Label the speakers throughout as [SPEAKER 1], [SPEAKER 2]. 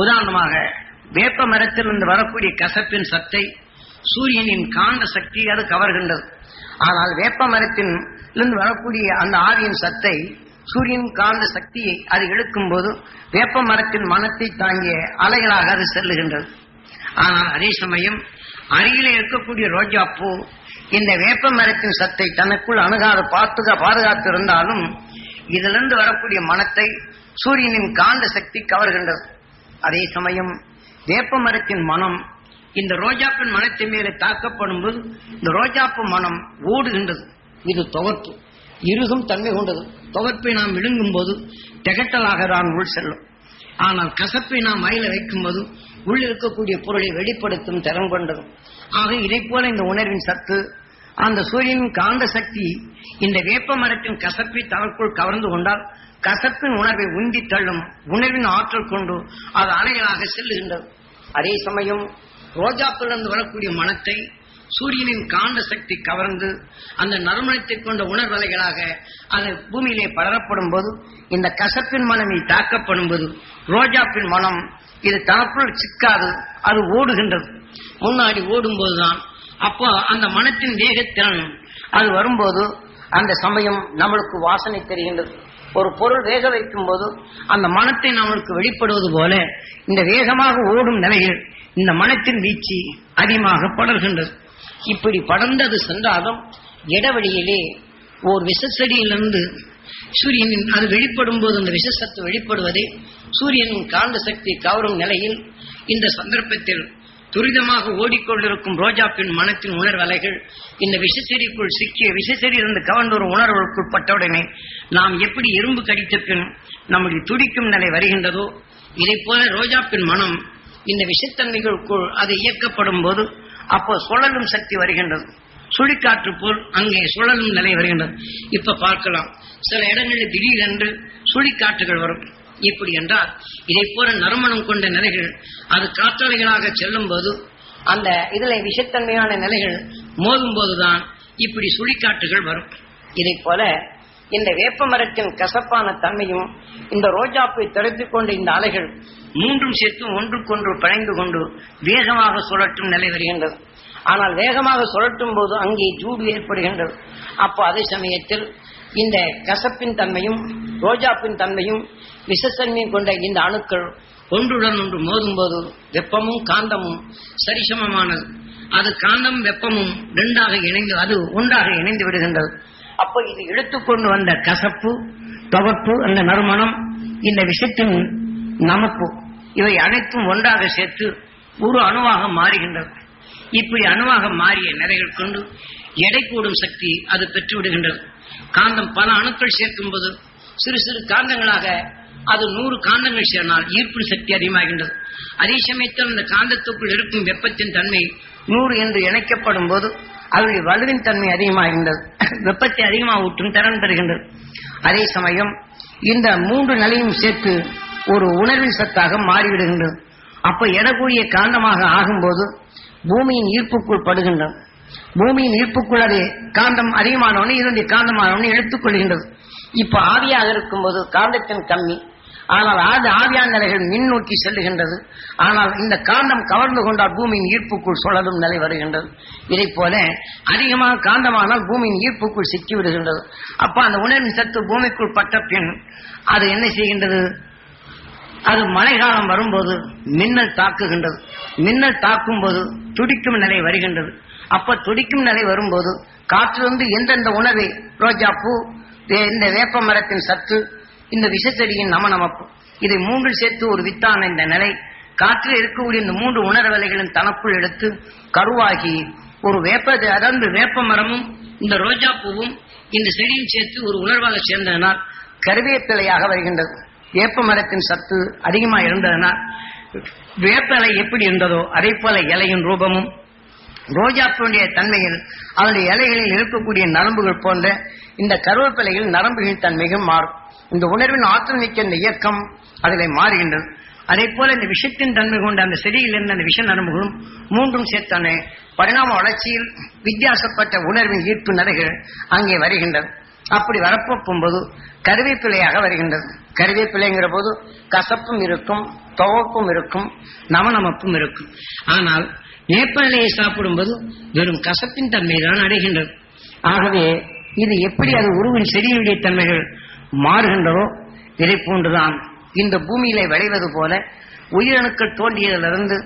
[SPEAKER 1] உதாரணமாக வேப்ப மரத்திலிருந்து வரக்கூடிய கசப்பின் சத்தை சூரியனின் காந்த சக்தி அது கவர்கின்றது. ஆனால் வேப்ப மரத்தின் இருந்து வரக்கூடிய அந்த ஆவியின் சத்தை சூரியன் காந்த சக்தியை அது இழுக்கும் போது வேப்ப மரத்தின் மனத்தை தாங்கிய அலைகளாக அது செல்லுகின்றது. ஆனால் அதே சமயம் அருகிலே இருக்கக்கூடிய ரோஜா பூ இந்த வேப்ப மரத்தின் சத்தை தனக்குள் அணுகாது பார்த்துக்க பாதுகாத்து இருந்தாலும் இதிலிருந்து வரக்கூடிய மனத்தை சூரியனின் காந்த சக்தி கவர்கின்றது. அதே சமயம் வேப்ப மரத்தின் மனம் இந்த ரோஜாப்பின் மனத்தின் மேலே தாக்கப்படும் போது இந்த ரோஜாப்பு மனம் ஓடுகின்றது. இது துவர்ப்பு இருகும் தன்மை கொண்டது. துவர்ப்பை நாம் விழுங்கும் போது திகட்டலாக தான் உள் செல்லும். ஆனால் கசப்பை நாம் மயில வைக்கும் போது உள் இருக்கக்கூடிய பொருளை வெளிப்படுத்தும் திறம் கொண்டது. ஆக இதை போல இந்த உணர்வின் சத்து அந்த சூரியனின் காந்த சக்தி இந்த வேப்ப மரத்தின் கசப்பை தனக்குள் கவர்ந்து கொண்டால் கசப்பின் உணர்வை உந்தி தள்ளும் உணர்வின் ஆற்றல் கொண்டு அது அலைகளாக செல்லுகின்றது. அதே சமயம் ரோஜாப்பிலிருந்து வரக்கூடிய மனத்தை சூரியனின் காந்த சக்தி கவர்ந்து அந்த நறுமணத்தை கொண்ட உணர்வலைகளாக அது பூமியிலே பலரப்படும் போது இந்த கசப்பின் மனமை தாக்கப்படும் போது ரோஜாப்பின் மனம் இது தனக்குள் சிக்காது அது ஓடுகின்றது. முன்னாடி ஓடும்போதுதான் அப்போ அந்த மனத்தின் வேகத்திறன் அது வரும்போது அந்த சமயம் நம்மளுக்கு வாசனை தெரிகின்றது. ஒரு பொருள் வேக வைக்கும் போது அந்த மனத்தை நம்மளுக்கு வெளிப்படுவது போல இந்த வேகமாக ஓடும் நிலையில் இந்த மனத்தின் வீச்சு அதிகமாக படர்கின்றது. இப்படி படர்ந்தது சென்றாலும் இடவழியிலே ஓர் விஷச்செடியிலிருந்து சூரியனின் அது வெளிப்படும் போது அந்த விஷசத்து வெளிப்படுவதை சூரியனின் காந்த சக்தி கவரும் நிலையில் இந்த சந்தர்ப்பத்தில் துரிதமாக ஓடிக்கொண்டிருக்கும் ரோஜாப்பின் மனத்தின் உணர்வலைகள் இந்த விஷச்செடிக்குள் சிக்கிய விஷச்செடியிலிருந்து கவர்ந்த ஒரு உணர்வுக்குள் பட்டவுடனே நாம் எப்படி எறும்பு கடித்த பின் நம்முடைய துடிக்கும் நிலை வருகின்றதோ இதை போல ரோஜாப்பின் மனம் இந்த விஷத்தன்மைகளுக்குள் அது இயக்கப்படும் போது அப்போ சுழலும் சக்தி வருகின்றது. சுழிக்காற்று போல் அங்கே சுழலும் நிலை வருகின்றது. இப்ப பார்க்கலாம். சில இடங்களில் திடீரென்று சுழிக்காற்றுகள் வரும். இப்படி என்றால் இதை போல நறுமணம் கொண்ட நிலைகள் அது காற்றலைகளாக செல்லும் போது அந்த இதுல விஷத்தன்மையான நிலைகள் மோதும் போதுதான் இப்படி சுழிக்காற்றுகள் வரும். இதை போல இந்த வேப்ப மரத்தின் கசப்பான தன்மையும் இந்த ரோஜாப்பை திறப்பிக் கொண்ட இந்த அலைகள் மூன்றும் சேர்த்து ஒன்றுக்கொன்று பழைந்து கொண்டு வேகமாக சுழற்றும் நிலை வருகின்றது. ஆனால் வேகமாக சுழட்டும் போது அங்கே ஜூடு ஏற்படுகின்றது. அப்போ அதே சமயத்தில் இந்த கசப்பின் தன்மையும் ரோஜாப்பின் தன்மையும் விசத்தன்மையும் கொண்ட இந்த அணுக்கள் ஒன்றுடன் ஒன்று மோதும் போது வெப்பமும் காந்தமும் சரிசமமானது. அது காந்தம் வெப்பமும் ரெண்டாக இணைந்து அது ஒன்றாக இணைந்து விடுகின்றது. அப்போ இது எடுத்துக்கொண்டு வந்த கசப்பு துவப்பு அந்த நறுமணம் இந்த விஷத்தின் நமப்பு இவை அனைத்தும் ஒன்றாக சேர்த்து ஒரு அணுவாக மாறுகின்றது. இப்படி அணுவாக மாறிய நிலைகள் கொண்டு எடை கூடும் சக்தி அது பெற்று விடுகின்றது காந்தம் பல அணுக்கள் சேர்க்கும் போது சிறு சிறு காந்தங்களாக அது நூறு காந்தங்கள் சேர்ந்தால் ஈர்ப்பு சக்தி அதிகமாகின்றது. அதே சமயத்தில் அந்த காந்தத்துக்குள் இருக்கும் வெப்பத்தின் தன்மை நூறு என்று இணைக்கப்படும் போது அதனுடைய வலுவின் தன்மை அதிகமாகின்றது. வெப்பத்தை அதிகமாக ஊற்றும் திறன் பெறுகின்றது. அதே சமயம் இந்த மூன்று நிலையும் சேர்த்து ஒரு உணர்வின் சத்தாக மாறிவிடுகின்றது. அப்ப எடக்கூடிய காந்தமாக ஆகும்போது பூமியின் ஈர்ப்புக்குள் படுகின்றன பூமியின் ஈர்ப்புக்குள் அது காந்தம் அதிகமானவொன்னு இருந்து காந்தமானவொன்னு எடுத்துக்கொள்கின்றது. இப்ப ஆவியாக இருக்கும்போது காந்தத்தின் கம்மி. ஆனால் அது ஆவியான நிலைகள் மின் நோக்கி செல்லுகின்றது. ஆனால் இந்த காந்தம் கவர்ந்து கொண்டால் பூமியின் ஈர்ப்புக்குள் சுழலும் நிலை வருகின்றது. இதை போல அதிகமாக காந்தமானால் பூமியின் ஈர்ப்புக்குள் சிக்கி விடுகின்றது அப்ப அந்த உணர்வின் சத்து பூமிக்குள் பட்ட பின் அது என்ன செய்கின்றது? அது மழைக்காலம் வரும்போது மின்னல் தாக்குகின்றது. மின்னல் தாக்கும் போது துடிக்கும் நிலை வருகின்றது. அப்ப துடிக்கும் நிலை வரும்போது காற்றிலிருந்து எந்தெந்த உணவை ரோஜா பூ இந்த வேப்ப மரத்தின் சத்து இந்த விஷச்செடியின் நமநமப்பு இதை மூன்று சேர்த்து ஒரு வித்தான இந்த நிலை காற்றில் இருக்கக்கூடிய இந்த மூன்று உணர்வலைகளின் தனக்குள் எடுத்து கருவாகி ஒரு வேப்ப அதாவது வேப்ப மரமும் இந்த ரோஜா பூவும் இந்த செடியும் சேர்த்து ஒரு உணர்வாக சேர்ந்ததனால் கருவேப்பிலையாக வருகின்றது. வேப்ப மரத்தின் சத்து அதிகமாக இருந்ததனால் வேப்பலை எப்படி இருந்ததோ அதே போல இலையின் ரூபமும் ரோஜாப்புடைய தன்மையில் அதனுடைய இலைகளில் இருக்கக்கூடிய நரம்புகள் போன்ற இந்த கருவேப்பிலையில் நரம்புகளின் தன்மைகள் மாறும். இந்த உணர்வின் ஆற்றல் மிக்க இந்த இயக்கம் அதில் மாறுகின்றது. அதே போல இந்த விஷத்தின் தன்மை கொண்ட அந்த செடியில் இருந்த அந்த விஷ நரம்புகளும் மூன்றும் சேர்த்தான. பரிணாம வளர்ச்சியில் வித்தியாசப்பட்ட உணர்வின் ஈர்ப்பு நடைகள் அங்கே வருகின்றது. அப்படி வரப்போகும்போது கருவேப்பிலையாக வருகின்றது. கருவேப்பிலைங்கிற போது கசப்பும் இருக்கும் துவப்பும் இருக்கும் நவநமப்பும் இருக்கும். ஆனால் வேப்பநிலையை சாப்பிடும்போது வெறும் கசப்பின் தன்மை தான் அடைகின்றது. ஆகவே இது எப்படி அது உருவின் செடியுடைய தன்மைகள் மாறுகின்றதோ இதை போன்றுதான் இந்த பூமியிலே விளைவது போல உயிரணுக்கள் தோன்றியதிலிருந்து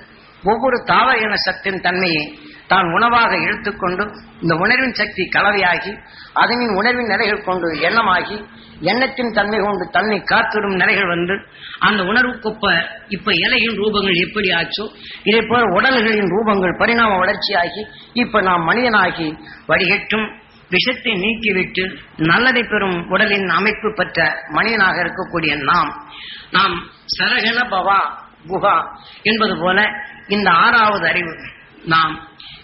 [SPEAKER 1] ஒவ்வொரு தாவர இன சத்தின் தன்மையை தான் உணவாக எடுத்துக்கொண்டு இந்த உணர்வின் சக்தி கலவையாகி அதனின் உணர்வின் நிலைகள் கொண்டு எண்ணமாகி எண்ணத்தின் தன்மை கொண்டு தன்னை காத்திடும் நிலைகள் வந்து அந்த உணர்வுக்கொப்ப இப்ப இலையின் ரூபங்கள் எப்படி ஆச்சோ இதே போல உடல்களின் ரூபங்கள் பரிணாம வளர்ச்சியாகி இப்ப நாம் மனிதனாகி வடிகட்டும் விஷத்தை நீக்கிவிட்டு நல்லதை பெறும் உடலின் அமைப்பு பெற்ற மனிதனாக இருக்கக்கூடிய நாம். நாம் சரகன பவா குஹா என்பது போல இந்த ஆறாவது அறிவு. நாம்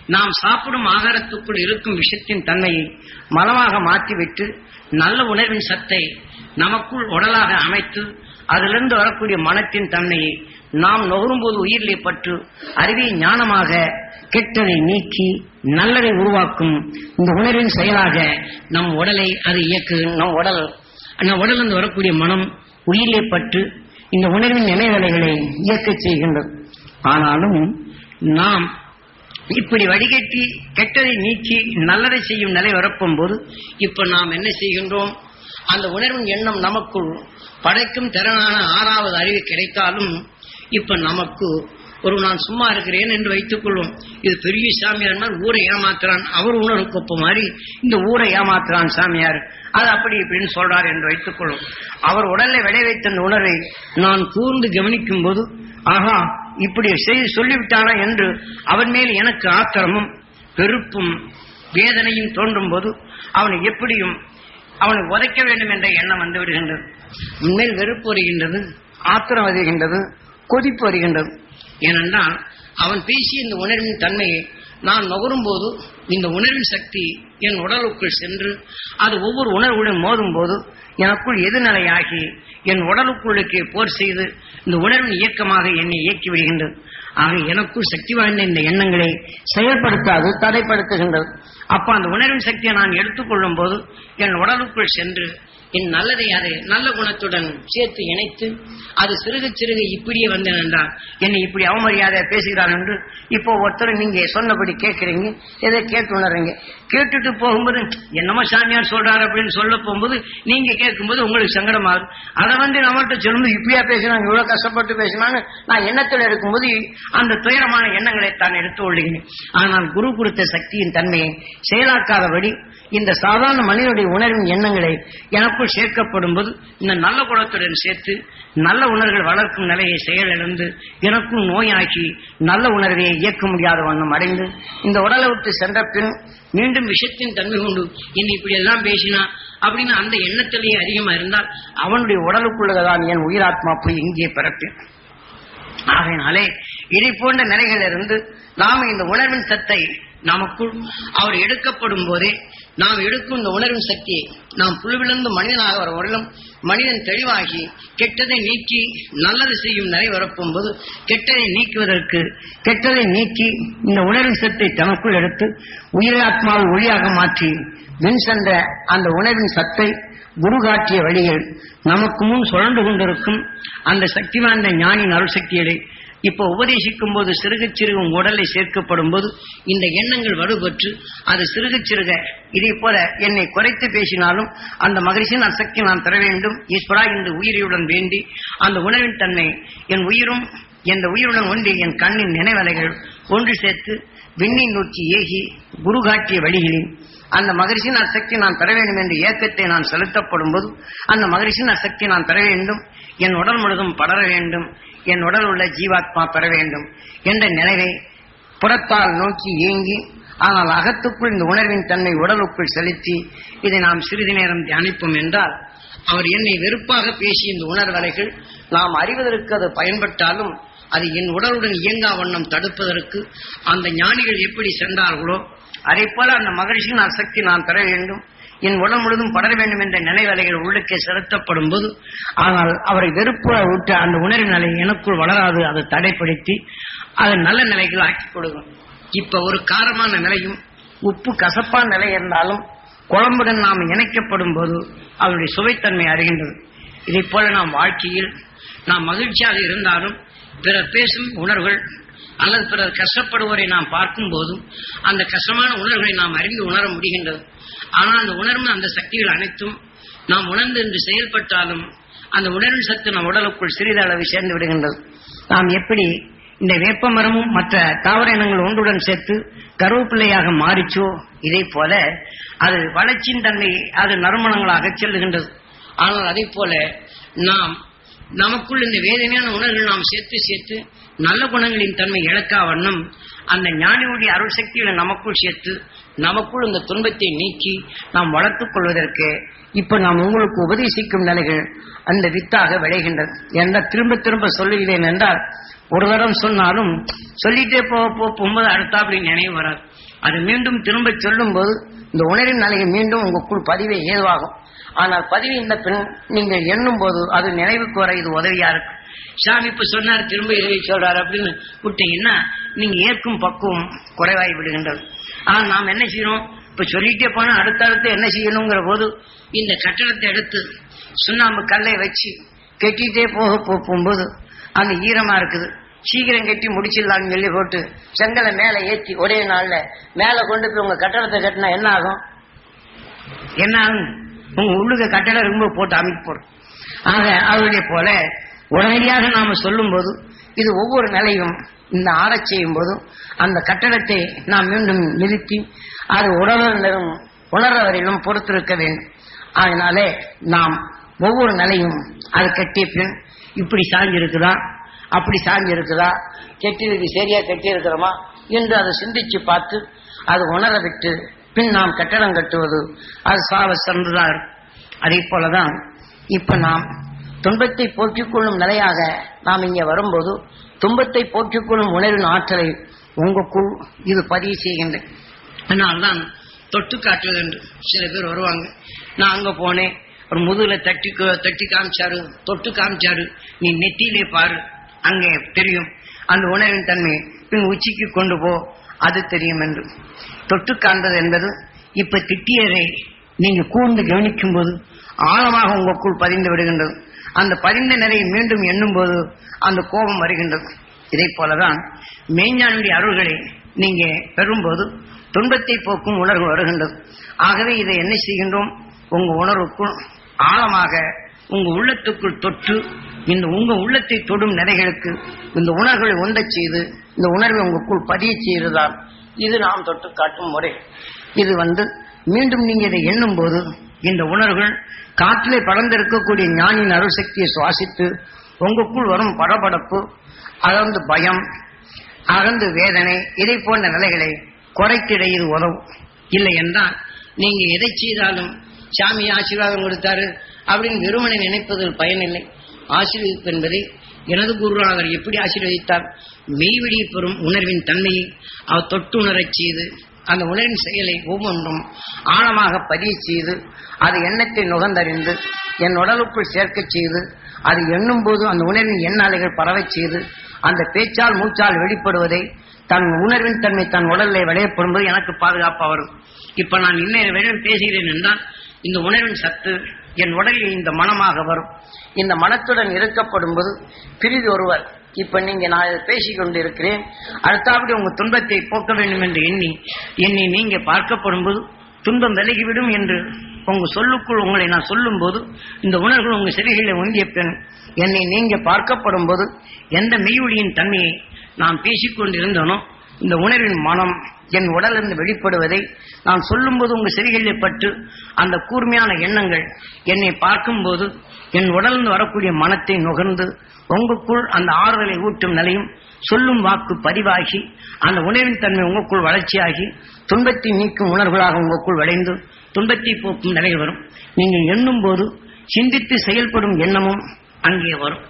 [SPEAKER 1] நாம் சாப்பிடும் ஆகாரத்துக்குள் இருக்கும் விஷத்தின் தன்மையை மலமாக மாற்றிவிட்டு நல்ல உணர்வின் சத்தை நமக்குள் உடலாக அமைத்து அதிலிருந்து வரக்கூடிய மனத்தின் தன்மையை நாம் நுகரும்போது உயிரிலே பற்று அறிவை ஞானமாக கெட்டதை நீக்கி நல்லதை உருவாக்கும் இந்த உணர்வின் செயலாக நம் உடலை அது இயக்கு. நம் உடல் நம் உடலிருந்து வரக்கூடிய மனம் உயிரிலே பற்று இந்த உணர்வின் நினைவலைகளை இயக்கச் செய்கின்றது. ஆனாலும் நாம் இப்படி வடிகட்டி கெட்டதை நீக்கி நல்லதை செய்யும் நிலை வரப்பும் போது இப்ப நாம் என்ன செய்கின்றோம்? அந்த உணர்வின் எண்ணம் நமக்குள் படைக்கும் திறனான ஆறாவது அறிவு கிடைத்தாலும் இப்ப நமக்கு ஒரு நான் சும்மா இருக்கிறேன் என்று வைத்துக் கொள்வோம். இது பெரிய சாமியார் மாதிரி ஊரை ஏமாத்துறான். அவர் உணர்வு கொப்ப மாதிரி இந்த ஊரை ஏமாத்துறான் சாமியார். அது அப்படி இப்படின்னு சொல்றார் என்று வைத்துக் கொள்வோம். அவர் உடலை விளை வைத்த அந்த உணர்வை நான் கூர்ந்து கவனிக்கும் போது ஆஹா இப்படி செய்து சொல்லிவிட்டாரா என்று அவன் மேல் எனக்கு ஆத்திரமும் வெறுப்பும் வேதனையும் தோன்றும் போது அவனை எப்படியும் அவனை உதைக்க வேண்டும் என்ற எண்ணம் வந்து விடுகின்றது. உண்மையில் வெறுப்பு வருகின்றது ஆத்திரம் வருகின்றது கொதிப்பு வருகின்றது. ஏனென்றால் அவன் பேசிய இந்த உணர்வின் தன்மையை நான் நுகரும் போது இந்த உணர்வின் சக்தி என் உடலுக்குள் சென்று அது ஒவ்வொரு உணர்வுடன் மோதும் போது எனக்குள் எதிர்நிலையாகி என் உடலுக்குள்ளுக்கே போர் செய்து இந்த உணர்வின் இயக்கமாக என்னை இயக்கி விடுகின்றது. ஆக எனக்குள் சக்தி வாய்ந்த இந்த எண்ணங்களை செயல்படுத்தாது தடைப்படுத்துகின்றது. அப்ப அந்த உணர்வின் சக்தியை நான் எடுத்துக்கொள்ளும் போது என் உடலுக்குள் சென்று என் நல்லதை அதை நல்ல குணத்துடன் சேர்த்து இணைத்து அது சிறுக சிறுக இப்படியே வந்தேன் என்றால் என்னை இப்படி அவமரியாதை பேசுகிறான் என்று இப்போ ஒருத்தர் நீங்க சொன்னபடி கேட்கிறீங்க எதை கேட்டு உணர்றீங்க? கேட்டுட்டு போகும்போது என்னமோ சாமியார் சொல்றாரு அப்படின்னு சொல்ல போகும்போது நீங்க கேட்கும்போது உங்களுக்கு சங்கடமாகும் அதை வந்து நம்மகிட்ட சொல்லும்போது இப்படியா பேசுறாங்க இவ்வளவு கஷ்டப்பட்டு பேசினான்னு நான் எண்ணத்தில் இருக்கும்போது அந்த துயரமான எண்ணங்களை தான் எடுத்து கொள்கிறேன். ஆனால் குரு கொடுத்த சக்தியின் தன்மையை செயலாக்காதபடி இந்த சாதாரண மனிதனுடைய உணர்வின் எண்ணங்களை எனக்குள் சேர்க்கப்படும் போது இந்த நல்ல குணத்துடன் சேர்த்து நல்ல உணர்வுகள் வளர்க்கும் நிலையை செயலிழந்து எனக்கும் நோயாக்கி நல்ல உணர்வை இயக்க முடியாத வண்ணம் அடைந்து இந்த உடலை விட்டு சென்ற பின் மீண்டும் விஷத்தின் தன்மை கொண்டு என்னை இப்படி எல்லாம் பேசினா அப்படின்னு அந்த எண்ணத்திலேயே அதிகமா இருந்தால் அவனுடைய உடலுக்குள்ளதான் என் உயிராத்மா போய் இங்கே பிறப்பேன். ஆகையினாலே இதை போன்ற நிலைகளிலிருந்து நாம் இந்த உணர்வின் சத்தை நமக்குள் அவர் எடுக்கப்படும் போதே நாம் எடுக்கும் இந்த உணர்வின் சக்தியை நாம் புழுவிழந்து மனிதனாக வர வரலும் மனிதன் தெளிவாகி கெட்டதை நீக்கி நல்லது செய்யும் நிலை வரப்போகும்போது கெட்டதை நீக்குவதற்கு கெட்டதை நீக்கி இந்த உணர்வின் சத்தை தனக்குள் எடுத்து உயிராத்மாவை ஒளியாக மாற்றி மின் சென்ற அந்த உணர்வின் சத்தை குரு காட்டிய வழிகள் நமக்கு முன் சுழண்டு கொண்டிருக்கும் அந்த சக்தி வாய்ந்த ஞானின் அருள் சக்திகளை இப்ப உபதேசிக்கும் போது சிறுக சிறுக உடலை சேர்க்கப்படும் போது இந்த எண்ணங்கள் வலுப்பெற்று அது சிறுக சிறுக இதை போல என்னை குறைத்து பேசினாலும் அந்த மகிழ்ச்சியின் அசக்தி நான் தர வேண்டும் ஈஸ்வரா இந்த உயிரியுடன் வேண்டி அந்த உணவின் தன்மை என் உயிரும் எந்த உயிருடன் ஒன்றி என் கண்ணின் நினைவலைகள் ஒன்று சேர்த்து விண்ணின் நோக்கி ஏகி குரு காட்டிய வழிகளில் அந்த மகிழ்ச்சியின் அசக்தி நான் பெற வேண்டும் என்ற இயக்கத்தை நான் செலுத்தப்படும் போது அந்த மகிழ்ச்சியின் அசக்தி நான் பெற வேண்டும் என் உடல் முழுதும் படர வேண்டும் என் உடல் உள்ள ஜீவாத்மா பெற வேண்டும் என்ற நினைவை புறத்தால் நோக்கி இயங்கி ஆனால் அகத்துக்குள் இந்த உணர்வின் தன்மை உடலுக்குள் செலுத்தி இதை நாம் சிறிது நேரம் தியானிப்போம் என்றால் அவர் என்னை வெறுப்பாக பேசிய இந்த உணர்வலைகள் நாம் அறிவதற்கு அது பயன்பட்டாலும் அது என் உடலுடன் இயங்கா வண்ணம் தடுப்பதற்கு அந்த ஞானிகள் எப்படி சென்றார்களோ அதே போல அந்த மகிழ்ச்சியின் அசக்தி நான் பெற வேண்டும். என் உடல் முழுதும் படர வேண்டும் என்ற நினைவலைகள் உள்ளுக்கே செலுத்தப்படும் போது ஆனால் அவரை வெறுப்பு விட்டு அந்த உணர்வு நிலை எனக்குள் வளராது அதை தடைப்படுத்தி அதை நல்ல நிலைகள் ஆக்கி கொடுக்கும். இப்ப ஒரு காரமான நிலையும் உப்பு கசப்பான நிலை இருந்தாலும் குழம்புடன் நாம் இணைக்கப்படும் போது அவருடைய சுவைத்தன்மை அறிகின்றது. இதை போல நாம் வாழ்க்கையில் நாம் மகிழ்ச்சியாக இருந்தாலும் பிறர் பேசும் உணர்வுகள் அல்லது பிறர் கஷ்டப்படுவோரை நாம் பார்க்கும் போதும் அந்த கஷ்டமான உணர்வுகளை நாம் அறிந்து உணர முடிகின்றது. ஆனால் அந்த உணர்வு அந்த சக்திகள் அனைத்தும் நாம் உணர்ந்து என்று செயல்பட்டாலும் அந்த உணர்வு சத்து நம் உடலுக்குள் சிறிதளவு சேர்ந்து விடுகின்றது. நாம் எப்படி இந்த வேப்ப மரமும் மற்ற தாவர இனங்கள் ஒன்றுடன் சேர்த்து கருவேப்பிள்ளையாக மாறிச்சோ? இதே போல அது வளர்ச்சியின் தன்மை அது நறுமணங்களாக செல்லுகின்றது. ஆனால் அதே போல நாம் நமக்குள் இந்த வேதனையான உணர்வுகள் நாம் சேர்த்து சேர்த்து நல்ல குணங்களின் தன்மை இழக்கா வண்ணம் அந்த ஞானியுடைய அருள் சக்திகளை நமக்குள் சேர்த்து நமக்குள் இந்த துன்பத்தை நீக்கி நாம் வளர்த்துக் கொள்வதற்கு இப்ப நாம் உங்களுக்கு உபதேசிக்கும் நிலைகள் அந்த வித்தாக விளைகின்றது. என்ன திரும்ப திரும்ப சொல்லுகிறேன் என்றால் ஒரு தரம் சொன்னாலும் சொல்லிட்டே போக போக போகும்போது அடுத்தாப்படி நினைவு வராது. அது மீண்டும் திரும்ப சொல்லும் போது இந்த உணரின் நிலையை மீண்டும் உங்களுக்குள் பதிவே ஏதுவாகும். ஆனால் பதிவு இந்த பின் நீங்கள் எண்ணும் போது அது நினைவுக்கு வர இது உதவியா இருக்கு. சாமி இப்ப சொன்னார் திரும்ப இதை சொல்றாரு அப்படின்னு விட்டீங்கன்னா நீங்க ஏற்கும் பக்குவம் குறைவாகி விடுகின்றது. ஆனால் நாம் என்ன செய்யணும்? இப்ப சொல்லிட்டே போனா அடுத்தடுத்து என்ன செய்யணுங்கிற போது இந்த கட்டடத்தை எடுத்து சுண்ணாம்பு கல்லை வச்சு கெட்டிட்டே போக போகும்போது அந்த ஈரமா இருக்குது. சீக்கிரம் கட்டி முடிச்சிடலாம்னு சொல்லி போட்டு செங்கலை மேல ஏத்தி ஒரே நாள்ல மேல கொண்டு போய் உங்க கட்டடத்தை கட்டினா என்ன ஆகும்? என்ன ஆகும்? உங்க உள்ளுக கட்டடம் ரொம்ப போட்டு அமைப்பு போடும் ஆக அவருடைய போல உடனடியாக நாம சொல்லும் போது இது ஒவ்வொரு நிலையும் இந்த ஆடச் செய்யும் போதும் அந்த கட்டடத்தை நாம் மீண்டும் நிறுத்தி அது உணர்வரிலும் உணர்வரிலும் பொறுத்திருக்க வேண்டும். அதனாலே நாம் ஒவ்வொரு நிலையும் அது கட்டிய பின் இப்படி சாஞ்சிருக்குதா அப்படி சாஞ்சிருக்குதா கெட்டிருக்கு சரியா கட்டியிருக்கிறோமா என்று அதை சிந்திச்சு பார்த்து அது உணர விட்டு பின் நாம் கட்டடம் கட்டுவது அது சாவ சிறந்துதான் அதே போலதான் இப்ப நாம் துன்பத்தை போக்கிக் கொள்ளும் நிலையாக நாம் இங்கே வரும்போது துன்பத்தை போற்றிக் கொள்ளும் உணர்வின் ஆற்றலை உங்களுக்குள் இது பதிவு செய்கின்றேன். அதனால்தான் தொட்டு காட்டுவது என்று சில பேர் வருவாங்க. நான் அங்க போனேன் ஒரு முதுகில் தட்டி தட்டி காமிச்சாரு தொட்டு காமிச்சாரு நீ நெத்தியிலே பாரு அங்கே தெரியும். அந்த உணவின் தன்மை பின் உச்சிக்கு கொண்டு போ அது தெரியும் என்று. தொட்டு காண்பது என்பது இப்ப திட்டியரை நீங்க கூர்ந்து கவனிக்கும் போது ஆழமாக உங்களுக்குள் பதிந்து விடுகின்றது. அந்த பதிந்த நிலையை மீண்டும் எண்ணும் போது அந்த கோபம் வருகின்றது. இதை போலதான் மெய்ஞானுடைய அருள்களை நீங்க பெறும்போது துன்பத்தை போக்கும் உணர்வு வருகின்றது. ஆகவே இதை என்ன செய்கின்றோம்? உங்க உணர்வுக்குள் ஆழமாக உங்க உள்ளத்துக்குள் தொட்டு இந்த உங்க உள்ளத்தை தொடும் நிலைகளுக்கு இந்த உணர்வுகளை உண்டச் செய்து இந்த உணர்வை உங்களுக்குள் பதிய செய்துதான் இது நாம் தொட்டு காட்டும் முறை. இது வந்து மீண்டும் நீங்க இதை எண்ணும் போது இந்த உணர்வுகள் காற்றிலே படர்ந்திருக்கக்கூடிய ஞானின் அருள் சக்தியை சுவாசித்து உங்களுக்குள் வரும் படபடப்பு அகர்ந்து பயம் அகர்ந்து வேதனை இதை போன்ற நிலைகளை குறைக்கிடையில் இது உதவும். இல்லை என்றால் நீங்க எதை செய்தாலும் சாமி ஆசீர்வாதம் கொடுத்தாரு அப்படின்னு வெறுமனை நினைப்பதில் பயனில்லை. ஆசீர்வதிப்பு என்பதை எனது குருநாதர் எப்படி ஆசீர்வதித்தார்? மெய்வெளியை பெறும் உணர்வின் தன்மையை அவர் தொட்டு உணரச் செய்து அந்த உணரின் செயலை ஒவ்வொன்றும் ஆழமாக பதிவு செய்து அது எண்ணத்தை நுகர்ந்தறிந்து என் உடலுக்குள் சேர்க்கச் செய்து அது எண்ணும் போது அந்த உணர்வின் எண்ணாலைகள் பரவச் செய்து அந்த பேச்சால் மூச்சால் வெளிப்படுவதை தன் உணர்வின் தன்மை தன் உடலில் விளையப்படும்போது எனக்கு பாதுகாப்பா வரும். இப்ப நான் இன்னும் வேணும் பேசுகிறேன் என்றால் இந்த உணர்வின் சத்து என் உடலில் இந்த மனமாக வரும். இந்த மனத்துடன் இருக்கப்படும் போது பிரிதி ஒருவர் இப்ப நீங்க நான் இதை பேசிக் கொண்டிருக்கிறேன் அடுத்தாப்படி உங்க துன்பத்தை போக்க வேண்டும் என்று எண்ணி என்னை நீங்க பார்க்கப்படும் போது துன்பம் விலகிவிடும் என்று உங்க சொல்லுக்குள் உங்களை நான் சொல்லும் போது இந்த உணர்வு உங்க செவிகளை ஒங்கிய பெண் என்னை நீங்க பார்க்கப்படும் போது எந்த மெய்யொழியின் தன்மையை நான் பேசிக் கொண்டிருந்தனோ இந்த உணர்வின் மனம் என் உடலிருந்து வெளிப்படுவதை நான் சொல்லும்போது உங்க செவிகளில் பட்டு அந்த கூர்மையான எண்ணங்கள் என்னை பார்க்கும்போது என் உடலிருந்து வரக்கூடிய மனத்தை நுகர்ந்து உங்களுக்குள் அந்த ஆறுதலை ஊட்டும் நிலையும் சொல்லும் வாக்கு பதிவாகி அந்த உணர்வின் தன்மை உங்களுக்குள் வளர்ச்சியாகி துன்பத்தை நீக்கும் உணர்வுகளாக உங்களுக்குள் விளைந்து துன்பத்தை போக்கும் நிலை வரும். நீங்கள் எண்ணும் போது சிந்தித்து செயல்படும் எண்ணமும் அங்கே வரும்.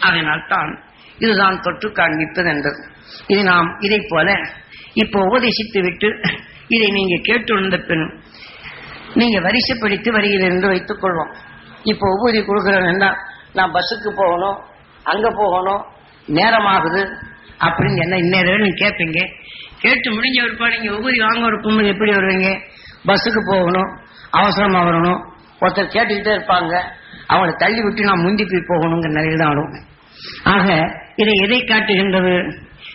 [SPEAKER 1] அதனால் தான் இதுதான் தொற்று காண்பிப்பது என்றது இது நாம் இதை போல இப்போ உபதேசித்து விட்டு இதை நீங்க கேட்டுணர்ந்த பின் நீங்க வரிசைப்படுத்தி வருகிறீர்கள் என்று வைத்துக் கொள்வோம் இப்போ உபதி கொடுக்குறேன்னா நான் பஸ்ஸுக்கு போகணும் அங்க போகணும் நேரமாகுது. அப்படின்னு என்ன இந்நேரம் நீங்க கேட்பீங்க கேட்டு முடிஞ்ச ஒருப்பா நீங்க உபதி வாங்க இருக்கும்போது எப்படி வருவீங்க? பஸ்ஸுக்கு போகணும் அவசரமா வரணும். ஒருத்தர் கேட்டுக்கிட்டே இருப்பாங்க. அவங்களை தள்ளி விட்டு நான் முந்தி போய் போகணுங்கிற நிலையில் தான் வரும். ஆக இதை எதை காட்டுகின்றது?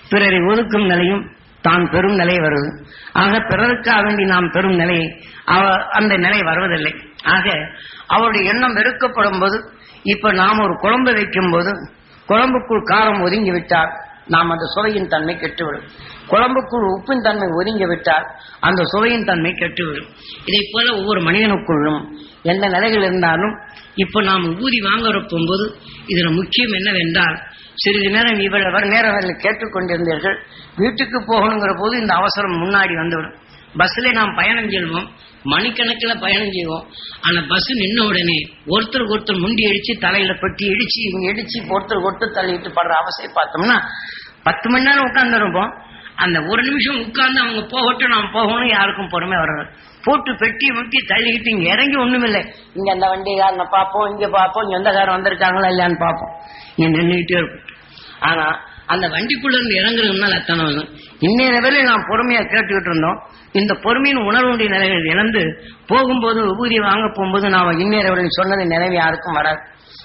[SPEAKER 1] பிறரை ஒதுக்கும் நிலையும் தான் பெரும் நிலை வருது. ஆக பிறருக்காக வேண்டி நாம் பெரும் நிலை அவ அந்த நிலை வருவதில்லை. ஆக அவருடைய எண்ணம் வெறுக்கப்படும் போது இப்ப நாம் ஒரு குழம்பு வைக்கும் போது குழம்புக்குள் காரம் ஒதுங்கி விட்டால் நாம் அந்த சுவையின் தன்மை கெட்டுவிடும். குழம்புக்குள் உப்பின் தன்மை ஒதுங்கி விட்டால் அந்த சுவையின் தன்மை கெட்டுவிடும். இதை போல ஒவ்வொரு மனிதனுக்குள்ளும் எந்த நிலைகள் இருந்தாலும் இப்ப நாம் ஊதி வாங்க போகும்போது இதுல முக்கியம் என்னவென்றால் சிறிது நேரம் இவ்வளவு நேரம் கேட்டுக்கொண்டிருந்தீர்கள் வீட்டுக்கு போகணுங்கிற போது இந்த அவசரம் முன்னாடி வந்துவிடும். பஸ்ல நாம் பயணம் செல்வோம். மணிக்கணக்கில் பயணம் செய்வோம். ஆனா பஸ் நின்ன உடனே ஒருத்தருக்கு ஒருத்தர் முண்டி அடிச்சு தலையில பட்டி இடிச்சு இவங்க இடிச்சு ஒருத்தருக்கு ஒருத்தர் தள்ளிட்டு படுற அவசியம் பார்த்தோம்னா பத்து மணி நேரம் உட்கார்ந்துருப்போம். அந்த ஒரு நிமிஷம் உட்கார்ந்து அவங்க போகட்டும் நாம் போகணும் யாருக்கும் பொறுமை வர்றது போட்டு பெட்டி முட்டி தள்ளிக்கிட்டு இங்க இறங்கி ஒண்ணுமில்லை. இங்க அந்த வண்டிகாரனை பார்ப்போம் இங்க பார்ப்போம் இங்க எந்த காரம் வந்திருக்காங்களா இல்லையான்னு பார்ப்போம். இங்க நின்றுகிட்டே இருக்கும் ஆனா அந்த வண்டிக்குள்ள இருந்து இறங்குறதுனால எத்தனை வரும் இன்னைய வரையில நாம் பொறுமையா கேட்டுக்கிட்டு இருந்தோம். இந்த பொறுமையின் உணர்வுடைய நிலைகள் இழந்து போகும்போது ஊதிய வாங்க போகும்போது நாம இன்னேற வேலை சொன்னது நினைவு யாருக்கும் வராது.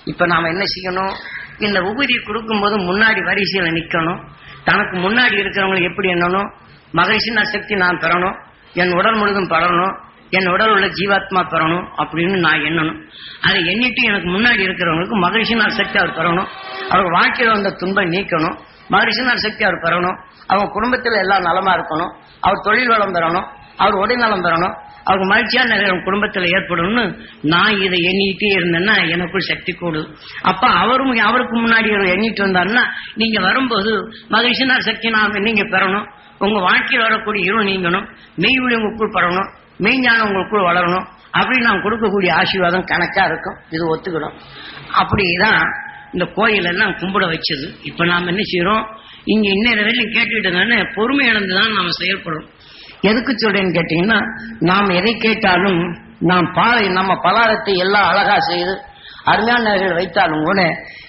[SPEAKER 1] இப்ப நாம என்ன செய்யணும்? இந்த உபதியை கொடுக்கும்போது முன்னாடி வரிசையில நிக்கணும். தனக்கு முன்னாடி இருக்கிறவங்களுக்கு எப்படி எண்ணணும்? மகிழ்ச்சின சக்தி நான் பெறணும். என் உடல் முழுதும் பரணும் என் உடல் உள்ள ஜீவாத்மா பெறணும் அப்படின்னு நான் எண்ணணும். அதை எண்ணிட்டு எனக்கு முன்னாடி இருக்கிறவங்களுக்கு மகிழ்ச்சி நான் சக்தி அவர் பெறணும். அவர் வாழ்க்கையில் வந்த துன்பம் நீக்கணும். மகிழ்ச்சியின் சக்தி அவர் பெறணும். அவங்க குடும்பத்தில் எல்லாம் நலமா இருக்கணும். அவர் தொழில் வளம் பெறணும். அவர் உடல் நலம் பெறணும். அவங்க மகிழ்ச்சியான நிலை அவங்க குடும்பத்தில் ஏற்படும்னு நான் இதை எண்ணிட்டே இருந்தேன்னா எனக்குள் சக்தி கூடு அப்ப அவரும் அவருக்கு முன்னாடி எண்ணிட்டு வந்தாருன்னா நீங்க வரும்போது மகிழ்ச்சியான சக்தி நான் நீங்க பெறணும். உங்க வாழ்க்கையில் வரக்கூடிய இருள் நீங்கணும். மெய் ஒளி உங்களுக்குள் பரவணும் மெய்ஞானம் உங்களுக்குள் வளரணும். அப்படின்னு நாம் கொடுக்கக்கூடிய ஆசீர்வாதம் கணக்கா இருக்கும். இது ஒத்துக்கணும் அப்படிதான் இந்த கோயில் எல்லாம் கும்பிட வச்சது. இப்ப நாம் என்ன செய்யறோம் இங்க இன்னும் வரையிலும் கேட்டுக்கிட்டு இருந்தோன்னே பொறுமை இழந்துதான் நாம செயல்படுறோம். எதுக்கு சொல்றேன்னு கேட்டீங்கன்னா நாம் எதை கேட்டாலும் நாம் பாலை நம்ம பலாரத்தை எல்லாம் அழகா செய்து அருமையான வைத்தாலும் கூட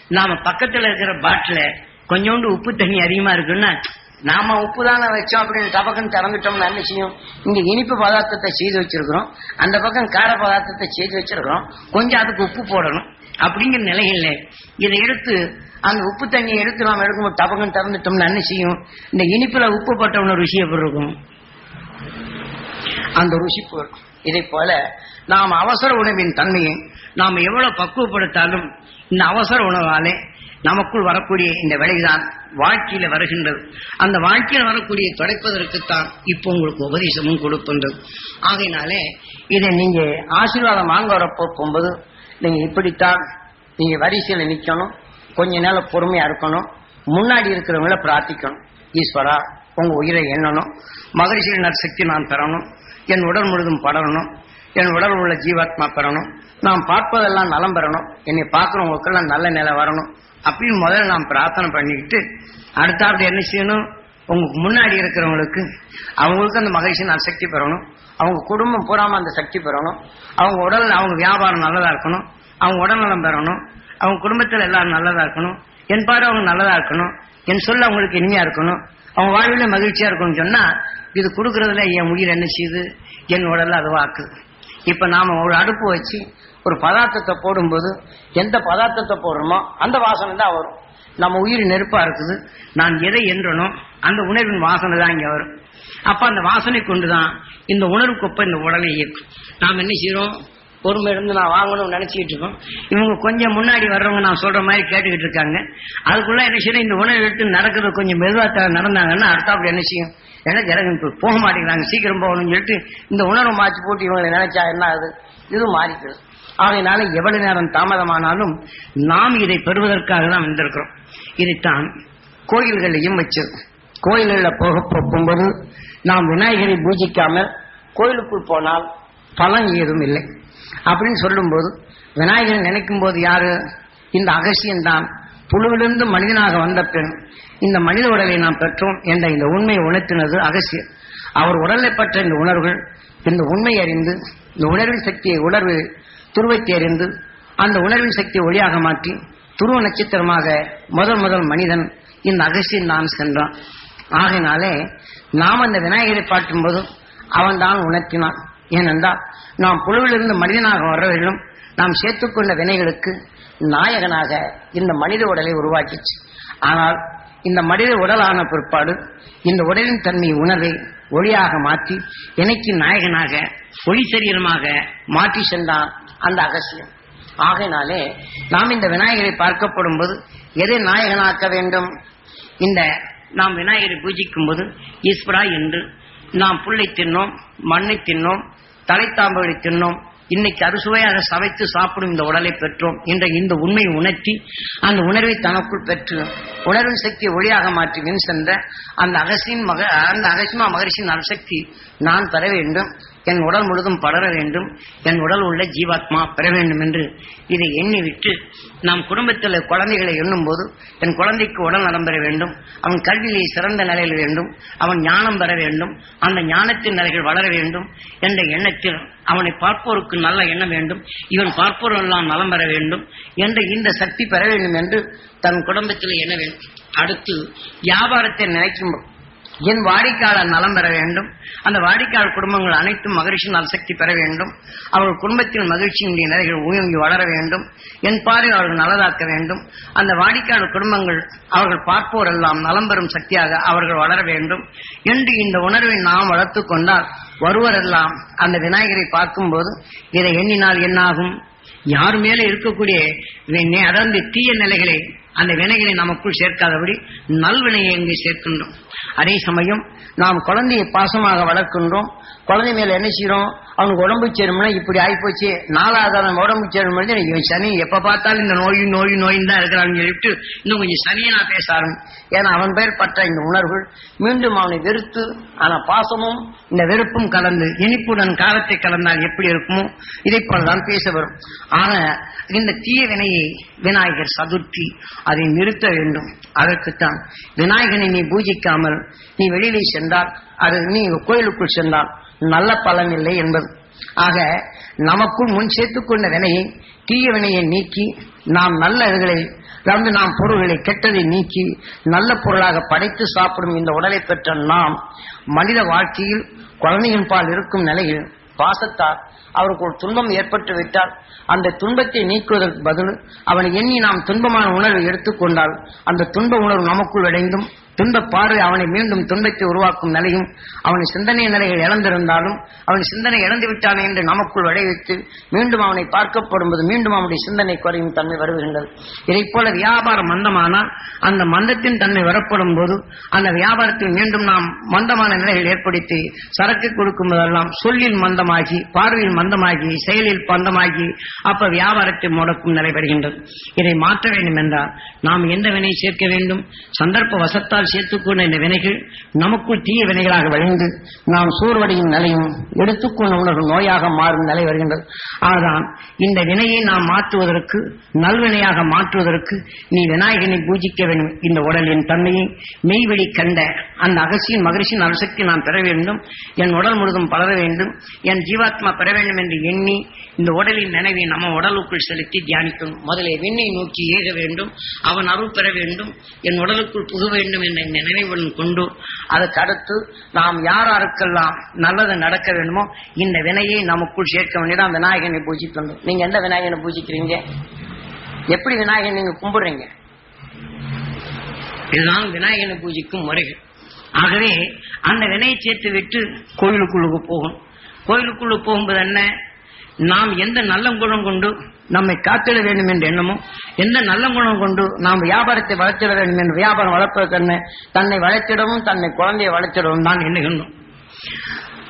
[SPEAKER 1] நாம பக்கத்துல இருக்கிற பாட்டில கொஞ்சோண்டு உப்பு தண்ணி அதிகமா இருக்குன்னா நாம உப்பு தானே வச்சோம் அப்படின்னு டபக்குன்னு திறந்துட்டோம்னா என்ன செய்யும்? இங்க இனிப்பு பதார்த்தத்தை செய்து வச்சிருக்கிறோம். அந்த பக்கம் கார பதார்த்தத்தை செய்து வச்சிருக்கிறோம். கொஞ்சம் அதுக்கு உப்பு போடணும். அப்படிங்கிற நிலையில இதை எடுத்து அந்த உப்பு தண்ணியை எடுத்து நாம் எடுக்கும்போது டபகம் திறந்துட்டோம்னா என்ன செய்யும்? இந்த இனிப்புல உப்பு போட்டோம்னு ருசி எப்படி இருக்கும் அந்த ருசி போயிருக்கும் இதை போல நாம் அவசர உணவின் தன்மையை நாம் எவ்வளவு பக்குவப்படுத்தாலும் இந்த அவசர உணவாலே நமக்குள் வரக்கூடிய இந்த விலைதான் வாழ்க்கையில வருகின்றது. அந்த வாழ்க்கையில் வரக்கூடிய தொடைப்பதற்குத்தான் இப்போ உங்களுக்கு உபதேசமும் கொடுக்கின்றது. ஆகையினாலே இதை நீங்க ஆசீர்வாதம் வாங்க வரப்போ போகும்போது நீங்க இப்படித்தான் நீங்க வரிசையில நிக்கணும். கொஞ்ச நேரம் பொறுமையா இருக்கணும். முன்னாடி இருக்கிறவங்கள பிரார்த்திக்கணும். ஈஸ்வரா உங்க உயிரை எண்ணணும். மகரிஷியின் நற்சக்தி நான் பெறணும். என் உடல் முழுதும் படரணும். என் உடல் உள்ள ஜீவாத்மா பெறணும். நாம் பார்ப்பதெல்லாம் நலம் பெறணும். என்னை பார்க்குறவங்களுக்கெல்லாம் நல்ல நிலை வரணும். அப்படின்னு முதல்ல நாம் பிரார்த்தனை பண்ணிக்கிட்டு அடுத்தாப்படி என்ன செய்யணும்? உங்களுக்கு முன்னாடி இருக்கிறவங்களுக்கு அவங்களுக்கு அந்த மகிழ்ச்சி நான் சக்தி பெறணும். அவங்க குடும்பம் பூராம அந்த சக்தி பெறணும். அவங்க உடல் அவங்க வியாபாரம் நல்லதா இருக்கணும். அவங்க உடல்நலம் பெறணும். அவங்க குடும்பத்தில் எல்லாரும் நல்லதா இருக்கணும். என் பாரு அவங்க நல்லதா இருக்கணும். என் சொல்ல அவங்களுக்கு இனிமையா இருக்கணும். அவங்க வாழ்வில் மகிழ்ச்சியா இருக்கணும்னு சொன்னா இது கொடுக்கறதுல என் உயிர் என்ன செய்யுது? என் உடல்ல அதுவாக்குது இப்ப நாம ஒரு அடுப்பு வச்சு ஒரு பதார்த்தத்தை போடும்போது எந்த பதார்த்தத்தை போடுறோமோ அந்த வாசனை தான் வரும். நம்ம உயிர் நெருப்பா இருக்குது. நான் எதை என்றனோ அந்த உணர்வின் வாசனை தான் இங்க வரும். அப்ப அந்த வாசனை கொண்டுதான் இந்த உணர்வுக்கொப்ப இந்த உடலை இயக்கும். நாம் என்ன செய்யறோம் பொறுமை இருந்து நான் வாங்கணும்னு நினைச்சிட்டு இருக்கோம். இவங்க கொஞ்சம் முன்னாடி வர்றவங்க நான் சொல்ற மாதிரி கேட்டுக்கிட்டு இருக்காங்க. அதுக்குள்ள என்ன செய்யணும் இந்த உணவு எடுத்து நடக்கிறது கொஞ்சம் மெதுவா நடந்தாங்கன்னா அடுத்தாப்புல என்ன செய்யும்? ஏன்னா ஜனங்க போக மாட்டேங்கிறாங்க. சீக்கிரம் போகணும்னு சொல்லிட்டு இந்த உணர்வு மாற்றி போட்டு இவங்களை நினைச்சா என்ன ஆகுது? இது மாறிக்கிறது ஆகையினால எவ்வளவு நேரம் தாமதமானாலும் நாம் இதை பெறுவதற்காக தான் வந்திருக்கிறோம். இதைத்தான் கோயில்களையும் வச்சிருக்கோம். கோயில்களில் போக போகும்போது நாம் விநாயகரை பூஜிக்காமல் கோயிலுக்குள் போனால் பலன் ஏதும் இல்லை. அப்படின்னு சொல்லும்போது விநாயகரை நினைக்கும் போது யாரு? இந்த அகசியன்தான் புழுவிலிருந்து மனிதனாக வந்த பெண். இந்த மனித உடலை நாம் பெற்றோம் என்ற இந்த உண்மையை உணர்த்தினது அகசியர். அவர் உடலை பெற்ற இந்த உணர்வுகள் இந்த உண்மை அறிந்து இந்த உணர்வின் சக்தியை உணர்வு துருவத்தை அறிந்து அந்த உணர்வின் சக்தியை ஒளியாக மாற்றி துருவ நட்சத்திரமாக முதல் முதல் மனிதன் இந்த அகசியன் தான் சென்றான். ஆகையினாலே நாம் அந்த விநாயகரை பார்க்கும்போது அவன் தான் உணர்த்தினான். ஏனென்றால் நாம் குழுவிலிருந்து மனிதனாக வர்றவர்களும் நாம் சேர்த்துக்கொண்ட வினைகளுக்கு நாயகனாக இந்த மனித உடலை உருவாக்கிச்சு. ஆனால் இந்த மனித உடலான பிற்பாடு இந்த உடலின் தன்மை உணர்வை ஒளியாக மாற்றி எனக்கு நாயகனாக ஒளி சரீரமாக மாற்றி சென்றான் அந்த அகசியம். ஆகையினாலே நாம் இந்த விநாயகரை பார்க்கப்படும் போது எதை நாயகனாக்க வேண்டும்? இந்த நாம் விநாயகரை பூஜிக்கும் போது ஈஸ்வரா என்று நாம் புல்லை தின்னோம் மண்ணை தின்னோம் தலைத்தாம்புகளை தின்னோம் இன்னைக்கு அறுசுவையாக சமைத்து சாப்பிடும் இந்த உடலை பெற்றோம் என்ற இந்த உண்மையை உணர்த்தி அந்த உணர்வை தனக்குள் பெற்று உணர்வு சக்தியை ஒளியாக மாற்றி வின் சென்ற அந்த அகசியின் மக அந்த அகசிமா மகரிஷின் அணுசக்தி நான் பெற வேண்டும். என் உடல் முழுதும் படர வேண்டும் என் உடல் உள்ள ஜீவாத்மா பெற வேண்டும் என்று இதை எண்ணிவிட்டு நாம் குடும்பத்தில் குழந்தைகளை எண்ணும் போது என் குழந்தைக்கு உடல் நலம் பெற வேண்டும் அவன் கல்வியை சிறந்த நிலையில் வேண்டும் அவன் ஞானம் பெற வேண்டும் அந்த ஞானத்தின் நிலைகள் வளர வேண்டும் என்ற எண்ணத்தில் அவனை பார்ப்போருக்கு நல்ல எண்ணம் வேண்டும் இவன் பார்ப்போரெல்லாம் நலம் பெற வேண்டும் என்ற இந்த சக்தி பெற வேண்டும் என்று தன் குடும்பத்தில் எண்ண வேண்டும். அடுத்து வியாபாரத்தை நினைக்கும் என் வாடிக்கையாளர் நலம் பெற வேண்டும். அந்த வாடிக்கையாளர் குடும்பங்கள் அனைத்தும் மகிழ்ச்சியின் நலசக்தி பெற வேண்டும். அவர்கள் குடும்பத்தில் மகிழ்ச்சியினுடைய நிலைகள் ஊங்கி வளர வேண்டும். என் பார்வை அவர்கள் நல்லதாக்க வேண்டும். அந்த வாடிக்கையாளர் குடும்பங்கள் அவர்கள் பார்ப்போர் எல்லாம் நலம் பெறும் சக்தியாக அவர்கள் வளர வேண்டும். என்று இந்த உணர்வை நாம் வளர்த்துக் கொண்டால் வருவரெல்லாம் அந்த விநாயகரை பார்க்கும்போது இதை எண்ணினால் என்னாகும்? யார் மேலே இருக்கக்கூடிய வி- அதாவது தீய நிலைகளை அந்த வினைகளை நமக்குள் சேர்க்காதபடி நல்வினையை எங்கே சேர்க்கின்றோம். அதே சமயம் நாம் குழந்தையை பாசமாக வளர்க்கின்றோம். குழந்தை மேல என்ன செய்யறோம் அவனுக்கு உடம்பு சேரும்னா இப்படி ஆயிப்போச்சு. நாலாவது உடம்பு சேரும் சனி எப்ப பார்த்தாலும் இந்த நோய் நோய் நோயும் தான் இருக்கிறான்னு சொல்லிட்டு இன்னும் கொஞ்சம் சனியை நான் பேச ஆரம்பி ஏன்னா அவன் பேர் பற்ற இந்த உணர்வுகள் மீண்டும் அவனை வெறுத்து ஆனா பாசமும் இந்த வெறுப்பும் கலந்து இனிப்புடன் காலத்தை கலந்தால் எப்படி இருக்குமோ இதை போலதான் பேச வரும். ஆனா இந்த தீய வினையை விநாயகர் சதுர்த்தி அதை நிறுத்த வேண்டும். அதற்குத்தான் விநாயகனை நீ பூஜிக்காமல் நீ வெளியிலே சென்றால் அது நீ கோயிலுக்குள் சென்றால் நல்ல பலன் இல்லை என்பது. ஆக நமக்குள் முன் சேர்த்துக்கொண்ட வினையை தீய வினையை நீக்கி நாம் நல்ல இதுகளை அதாவது நாம் பொருள்களை கெட்டதை நீக்கி நல்ல பொருளாக படைத்து சாப்பிடும் இந்த உடலை பெற்ற நாம் மனித வாழ்க்கையில் குழந்தையின் பால் இருக்கும் நிலையில் பாசத்தால் அவருக்கு ஒரு துன்பம் ஏற்பட்டு விட்டால் அந்த துன்பத்தை நீக்குவதற்கு பதில் அவனை எண்ணி நாம் துன்பமான உணர்வை எடுத்துக்கொண்டால் அந்த துன்ப உணர்வு நமக்குள் விளைந்தும் துன்ப பார்வை அவனை மீண்டும் துன்பத்தை உருவாக்கும் நிலையும் அவன் சிந்தனை நிலைகள் இழந்திருந்தாலும் அவன் சிந்தனை இழந்து விட்டானே என்று நமக்குள் விளைவித்து மீண்டும் அவனை பார்க்கப்படும்போது மீண்டும் அவனுடைய சிந்தனை குறையும் தன்மை வருகின்றது. இதைப் போல வியாபாரம் மந்தமானால் அந்த மந்தத்தின் தன்மை வரப்படும் போது அந்த வியாபாரத்தில் மீண்டும் நாம் மந்தமான நிலைகள் ஏற்படுத்தி சரக்கு கொடுக்கும் போதெல்லாம் சொல்லில் மந்தமாகி பார்வையில் மந்தமாகி செயலில் மந்தமாகி அப்ப வியாபாரத்தை முடக்கும் நிலை வருகின்றது. இதை மாற்ற வேண்டும் என்றால் நாம் எந்த வினை சேர்க்க வேண்டும்? சந்தர்ப்ப வசத்தால் சேர்த்துக்கொண்ட இந்த வினைகள் நமக்குள் தீய வினைகளாக விளைந்து நாம் சோர்வடையும் நிலையும் எடுத்துக்கொண்ட உணர்வு நோயாக மாறும் நிலை வருகின்றது. ஆதான் இந்த வினையை நாம் மாற்றுவதற்கு நல்வினையாக மாற்றுவதற்கு நீ விநாயகனை பூஜிக்க வேண்டும். இந்த உடலின் தன்மையை மெய்வெளி கண்ட அந்த அகசியின் மகிழ்ச்சியின் அணுசக்தி நான் பெற வேண்டும். என் உடல் முழுதும் பலர வேண்டும். என் ஜீவாத்மா பெற வேண்டும் என்று எண்ணி இந்த உடலின் நினைவை நம்ம உடலுக்குள் செலுத்தி தியானிக்கணும். முதலே விண்ணை நோக்கி ஏக வேண்டும். அவன் அருள் பெற வேண்டும். என் உடலுக்குள் புக வேண்டும் என்ற நினைவுடன் கொண்டு அதற்கு அடுத்து நாம் யார் யாருக்கெல்லாம் நல்லது நடக்க வேண்டுமோ இந்த வினையை நமக்குள் சேர்க்க வேண்டியதான் விநாயகனை பூஜிக்கணும் நீங்க எந்த விநாயகனை பூஜிக்கிறீங்க? எப்படி விநாயகன் நீங்க கும்பிடுறீங்க? இதுதான் விநாயகனை பூஜிக்கும் முறைகள். ஆகவே அந்த வினையை சேர்த்து விட்டு கோயிலுக்குள்ளுக்கு போகும். கோயிலுக்குள்ள போகும்போது என்ன? நாம் எந்த நல்ல குணம் கொண்டு நம்மை காத்திட வேண்டும் என்ற எண்ணமோ எந்த நல்ல குணம் கொண்டு நாம் வியாபாரத்தை வளர்த்திட வேண்டும் என்று வியாபாரம் வளர்ப்பதற்கு என்ன? தன்னை வளர்த்திடவும் தன்னை குழந்தையை வளர்த்திடவும் தான் எண்ணுகின்றோம்.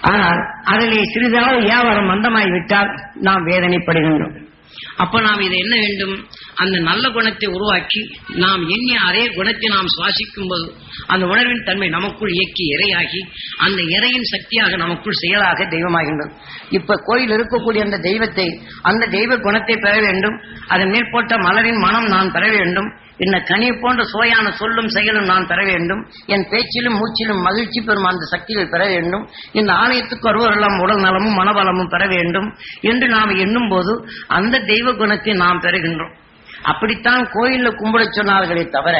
[SPEAKER 1] ஆனால் அதிலே சிறிதளவு வியாபாரம் மந்தமாகி விட்டால் நாம் வேதனைப்படுகின்றோம். அப்ப நாம் இதை என்ன வேண்டும்? அந்த நல்ல குணத்தை உருவாக்கி நாம் எண்ணிய அதே குணத்தை நாம் சுவாசிக்கும் போது அந்த உணர்வின் தன்மை நமக்குள் இயக்கி இறையாகி அந்த இறையின் சக்தியாக நமக்குள் செயலாக தெய்வமாகின்றது. இப்ப கோயில் இருக்கக்கூடிய அந்த தெய்வத்தை அந்த தெய்வ குணத்தை பெற வேண்டும். அதன் மேற்போட்ட மலரின் மனம் நான் பெற வேண்டும். என்ன கனி போன்ற சுவையான சொல்லும் செயலும் நான் பெற வேண்டும். என் பேச்சிலும் மூச்சிலும் மகிழ்ச்சி பெறும் அந்த சக்திகள் பெற வேண்டும். இந்த ஆலயத்துக்கு வருவரெல்லாம் உடல் நலமும் மனபலமும் பெற வேண்டும் என்று நாம் எண்ணும் போது அந்த தெய்வ குணத்தை நாம் பெறுகின்றோம். அப்படித்தான் கோயில்ல கும்பிட சொன்னார்களே தவிர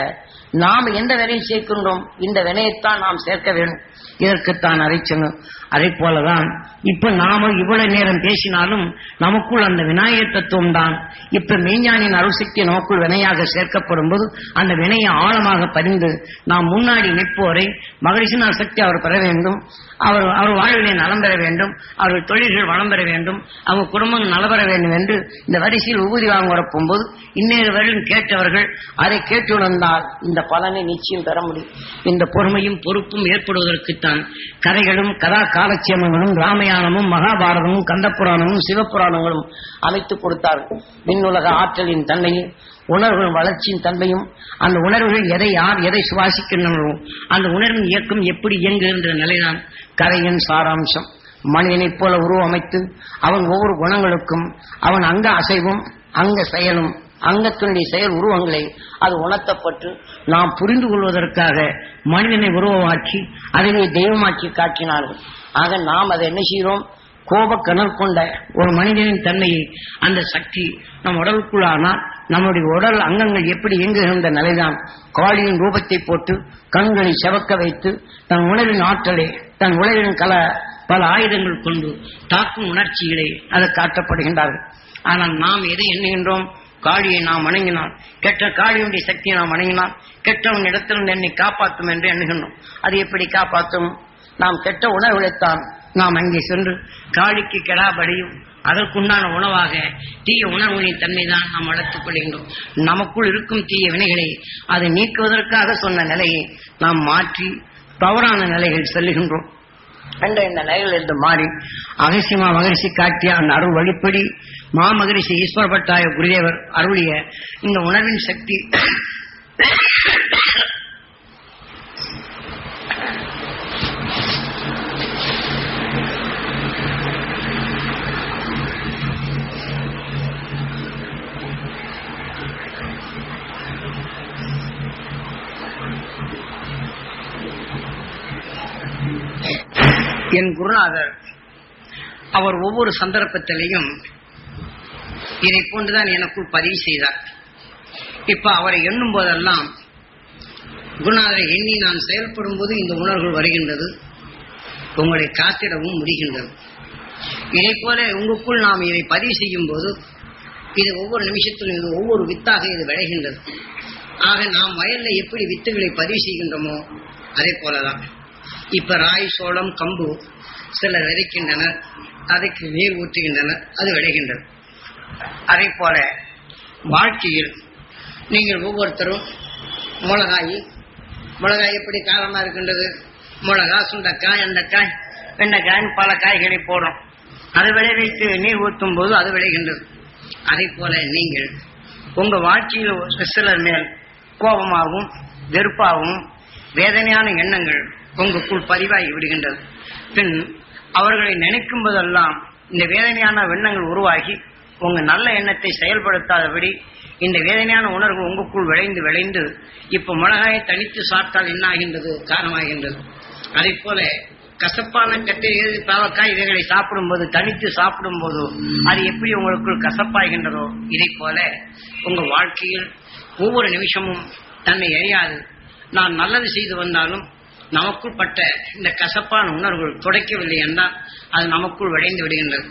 [SPEAKER 1] நாம் எந்த வினையை சேர்க்கின்றோம்? இந்த வினையைத்தான் நாம் சேர்க்க வேண்டும். இதற்குத்தான் அரைச்சனும் அதே போலதான் இப்ப நாம இவ்வளவு நேரம் பேசினாலும் நமக்குள் அந்த விநாயகர் தத்துவம் தான் இப்ப மெய்ஞானின் அருள்சக்தி நமக்குள் வினையாக சேர்க்கப்படும் போது அந்த வினையை ஆழமாக பதிந்து நாம் முன்னாடி நிற்போரை மகரிஷினா சக்தி அவர் பெற வேண்டும். அவர் அவர் வாழ்வினை நலம் பெற வேண்டும். அவர்கள் தொழில்கள் வளம் பெற வேண்டும். அவங்க குடும்பம் நலம் பெற வேண்டும் என்று இந்த வரிசையில் உபதி வாங்க வரப்போகும்போது இன்னொரு வரையிலும் கேட்டவர்கள் அதை கேட்டுணர்ந்தால் இந்த பலனை நிச்சயம் பெற முடியும். இந்த பொறுமையும் பொறுப்பும் ஏற்படுவதற்குத்தான் கதைகளும் கதா காலட்சியமங்களும் ராமாயணமும் மகாபாரதமும் கந்தபுராணமும் சிவபுராணங்களும் அமைத்துக் கொடுத்தார்கள் உலக ஆற்றலின் தன்மையும் உணர்வுகள் வளர்ச்சியின் தன்மையும் அந்த உணர்வுகள் எதை யார் எதை சுவாசிக்கின்றனோ அந்த உணர்வின் இயக்கம் எப்படி இயங்குகின்ற நிலைதான் கதையின் சாராம்சம். மனிதனைப் போல உருவமைத்து அவன் ஒவ்வொரு குணங்களுக்கும் அவன் அங்க அசைவும் அங்க செயலும் அங்கத்தினுடைய செயல் உருவங்களை அது உணர்த்தப்பட்டு நாம் புரிந்து கொள்வதற்காக மனிதனை உருவமாக்கி அதனை தெய்வமாக்கி காட்டினார்கள். ஆக நாம் அதை என்ன செய்கிறோம்? கோபக்கணல் கொண்ட ஒரு மனிதனின் தன்மையை அந்த சக்தி நம் உடலுக்குள்ளானால் நம்முடைய உடல் அங்கங்கள் எப்படி இயங்குகின்ற நிலைதான் காளியின் ரூபத்தை போட்டு கண்களை செவக்க வைத்து தன் உணவின் ஆற்றலை தன் உணவின் கல பல ஆயுதங்கள் கொண்டு தாக்கும் உணர்ச்சிகளை அது காட்டப்படுகின்றார்கள். ஆனால் நாம் எதை எண்ணுகின்றோம்? காளியை நாம் வணங்கினால் கெட்ட காளியுடைய சக்தியை நாம் வணங்கினால் கெட்டவன் இடத்திலிருந்து என்னை காப்பாற்றும் என்று எண்ணுகின்றோம். அது எப்படி காப்பாற்றும்? நாம் கெட்ட உணவுகளைத்தான் நாம் அங்கே சென்று காளிக்கு கெடாபடியும் அதற்குண்டான உணவாக தீய உணர்வுகளின் தன்மைதான் நாம் வளர்த்துக் கொள்கின்றோம். நமக்குள் இருக்கும் தீய வினைகளை அதை நீக்குவதற்காக சொன்ன நிலையை நாம் மாற்றி தவறான நிலைகள் செல்லுகின்றோம். என்ற இந்த நிலையிலிருந்து மாறி அகசியமா மகரிஷி காட்டிய அந்த அருள் வழிப்படி மாமகரிஷி ஈஸ்வரபட்டாய குருதேவர் அருளிய இந்த உணர்வின் சக்தி என் குருநாதர். அவர் ஒவ்வொரு சந்தர்ப்பத்திலையும் இதை போன்றுதான் எனக்குள் பதிவு செய்தார். இப்ப அவரை எண்ணும் போதெல்லாம் குருநாதரை எண்ணி நான் செயல்படும் போது இந்த உணர்வுகள் வருகின்றது. உங்களை காத்திடவும் முடிகின்றது. இதை போல உங்களுக்குள் நாம் இதை பதிவு செய்யும் போது இது ஒவ்வொரு நிமிஷத்திலும் இது ஒவ்வொரு வித்தாக இது விளைகின்றது. ஆக நாம் வயல்ல எப்படி வித்துகளை பதிவு செய்கின்றோமோ அதே போலதான். இப்ப ராய் சோளம் கம்பு சிலர் விதைக்கின்றனர் அதுக்கு நீர் ஊற்றுகின்றனர் அது விளைகின்றது. அதே போல வாழ்க்கையில் நீங்கள் ஒவ்வொருத்தரும் மிளகாய் மிளகாய் எப்படி காலமா இருக்கின்றது? மிளகா சுண்டைக்காய் எண்டைக்காய் வெண்டைக்காய் பல காய்களை போடும் அது விளைவித்து நீர் ஊற்றும் போது அது விளைகின்றது. அதே போல நீங்கள் உங்க வாழ்க்கையில் ஒரு சிலர் மேல் கோபமாகவும் வெறுப்பாகவும் வேதனையான எண்ணங்கள் உங்களுக்குள் பதிவாகி விடுகின்றது. பின் அவர்களை நினைக்கும் போதெல்லாம் இந்த வேதனையான எண்ணங்கள் உருவாகி உங்க நல்ல எண்ணத்தை செயல்படுத்தாதபடி இந்த வேதனையான உணர்வு உங்களுக்குள் விளைந்து விளைந்து இப்ப மிளகாயை தனித்து சாப்பிட்டால் என்ன ஆகின்றது காரணமாகின்றது. அதே போல கசப்பான கட்டை பாவக்காய் இவைகளை சாப்பிடும்போது தனித்து சாப்பிடும்போது அது எப்படி உங்களுக்குள் கசப்பாகின்றதோ இதை போல உங்க வாழ்க்கையில் ஒவ்வொரு நிமிஷமும் தன்னை எரியாது. நான் நல்லது செய்து வந்தாலும் நமக்குள் பட்ட இந்த கசப்பான உணர்வுகள் துடைக்கவில்லை என்றால் அது நமக்குள் விளைந்து விடுகின்றது.